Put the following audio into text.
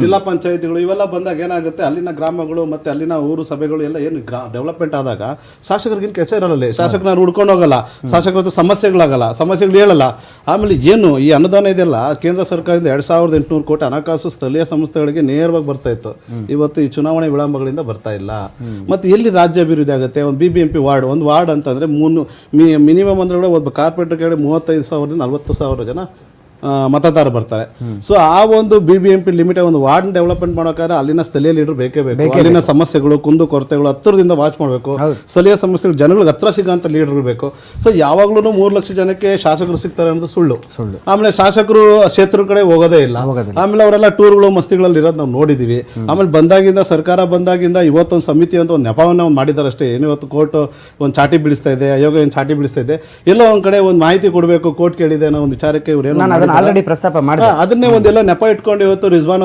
ಜಿಲ್ಲಾ ಪಂಚಾಯತಿಗಳು ಇವೆಲ್ಲ ಬಂದಾಗ ಏನಾಗುತ್ತೆ? ಅಲ್ಲಿನ ಗ್ರಾಮಗಳು ಮತ್ತೆ ಅಲ್ಲಿನ ಊರು ಸಭೆಗಳು ಎಲ್ಲ ಏನು ಡೆವಲಪ್ಮೆಂಟ್ ಆದಾಗ ಶಾಸಕರಿಗಿನ ಕೆಲಸ ಇರಲ್ಲ ಶಾಸಕರ ಹುಡ್ಕೊಂಡು ಹೋಗಲ್ಲ. ಶಾಸಕರ ಹತ್ರ ಸಮಸ್ಯೆಗಳಾಗಲ್ಲ. ಸಮಸ್ಯೆಗಳು ಹೇಳಲ್ಲ. ಆಮೇಲೆ ಏನು ಈ ಅನುದಾನ ಇದೆಲ್ಲ ಕೇಂದ್ರ ಸರ್ಕಾರದಿಂದ ಎರಡ್ ಸಾವಿರದ ಎಂಟುನೂರು ಕೋಟಿ ಹಣಕಾಸು ಸ್ಥಳೀಯ ಸಂಸ್ಥೆಗಳಿಗೆ ನೇರವಾಗಿ ಬರ್ತಾ ಇತ್ತು. ಇವತ್ತು ಈ ಚುನಾವಣೆ ವಿಳಂಬಗಳಿಂದ ಬರ್ತಾ ಇಲ್ಲ. ಮತ್ತೆ ಎಲ್ಲಿ ರಾಜ್ಯ ಅಭಿವೃದ್ಧಿ ಆಗುತ್ತೆ? ಒಂದು B B M P ward ಒಂದು ವಾರ್ಡ್ ಅಂತಂದ್ರೆ ಮೂನ್ ಮಿನಿಮಮ್ ಅಂದ್ರೆ ಕೂಡ ಒಬ್ಬ ಕಾರ್ಪೊರೇಟರ್ ಕಡೆ ಮೂವತ್ತೈದು ಸಾವಿರದಿಂದ ನಲವತ್ತು ಸಾವಿರ ಜನ ಮತದಾರರು ಬರ್ತಾರೆ. ಸೊ ಆ ಒಂದು B B M P limit ಒಂದು ವಾರ್ಡ್ ಡೆವಲಪ್ಮೆಂಟ್ ಮಾಡೋಕ್ಕಾದ್ರೆ ಅಲ್ಲಿನ ಸ್ಥಳೀಯ ಲೀಡರ್ ಬೇಕೇ ಬೇಕು. ಅಲ್ಲಿನ ಸಮಸ್ಯೆಗಳು ಕುಂದು ಕೊರತೆಗಳು ಹತ್ತಿರದಿಂದ ವಾಚ್ ಮಾಡಬೇಕು. ಸ್ಥಳೀಯ ಸಮಸ್ಯೆಗಳು ಜನಗಳಿಗೆ ಹತ್ರ ಸಿಗೋಂಥ ಲೀಡರ್ ಬೇಕು. ಸೊ ಯಾವಾಗಲೂ ಮೂರು ಲಕ್ಷ ಜನಕ್ಕೆ ಶಾಸಕರು ಸಿಗ್ತಾರೆ ಅನ್ನೋದು ಸುಳ್ಳು. ಸುಳ್ಳು. ಆಮೇಲೆ ಶಾಸಕರು ಕ್ಷೇತ್ರ ಕಡೆ ಹೋಗೋದೇ ಇಲ್ಲ. ಆಮೇಲೆ ಅವರೆಲ್ಲ ಟೂರ್ಗಳು ಮಸ್ತಿಗಳಲ್ಲಿ ಇರೋದು ನಾವು ನೋಡಿದೀವಿ. ಆಮೇಲೆ ಬಂದಾಗಿಂದ ಸರ್ಕಾರ ಬಂದಾಗಿಂದ ಇವತ್ತೊಂದು ಸಮಿತಿ ಅಂತ ಒಂದು ನೆಪವನ್ನು ಮಾಡಿದಾರಷ್ಟೇ ಮಾಡಿದ್ದಾರೆ ಅಷ್ಟೇ. ಏನು ಇವತ್ತು ಕೋರ್ಟ್ ಒಂದು ಚಾಟಿ ಬೀಳಿಸ್ತಾ ಇದೆ ಆಯೋಗ ಏನು ಚಾಟಿ ಬೀಳಿಸ್ತಾ ಇದೆ. ಎಲ್ಲೋ ಒಂದ್ ಕಡೆ ಒಂದು ಮಾಹಿತಿ ಕೊಡಬೇಕು ಕೋರ್ಟ್ ಕೇಳಿದೆ ಅನ್ನೋ ಒಂದು ವಿಚಾರಕ್ಕೆ ಇವ್ರು ಅದನ್ನ ಆಲ್ರೆಡಿ ಪ್ರಸ್ತಾಪ ಮಾಡಿದ ಅದನ್ನೇ ಒಂದೆಲ್ಲ ನೆಪ ಇಟ್ಕೊಂಡು ಇವತ್ತು ರಿಜ್ವಾನ್